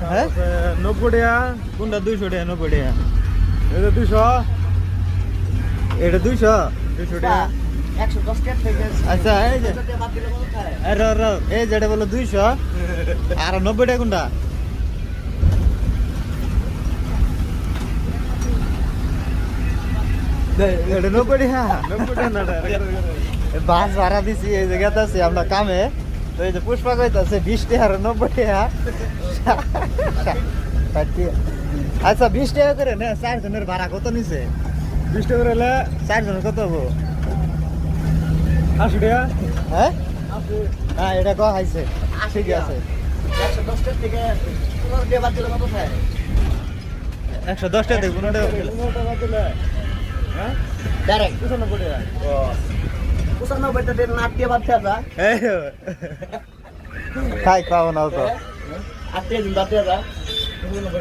হ্যাঁ? নব্বই টাকা কোনটা দুইশো টাকা নব্বই টাকা? এটা দুইশো? টাকা। আচ্ছা এই যে যেটা বলো দুইশো। আর নব্বই টাকা কোনটা? নব্বই টাকা। বাস ভাড়া দিছি এই জায়গাতে আছি আমরা কামে। তো এই যে পুষ্পা কইতাছে বিশ টাকা আর নব্বই টাকা। আচ্ছা বিশ টাকা করে না চার জনের ভাড়া কত নিছে? বিশ টাকা করে হলে চার জনের কত হব? আশি টাকা। হ্যাঁ? হ্যাঁ এটা কয়া খাইছে ঠিকই আছে। একশো দশ টাকা থেকে পনেরো টাকা বাদ দিলে কত খায় একশো দশ টাকা থেকে পনেরো টাকা দিলে। দিলে। হ্যাঁ? ডাইরেক্ট টাকা পঁচানব্বই টাকা। দিয়ে নাট দিয়ে বাদ দেওয়া যা। খাই খাওয়া না তো। আট দিন বাদ দেওয়া যা। পঁচানব্বই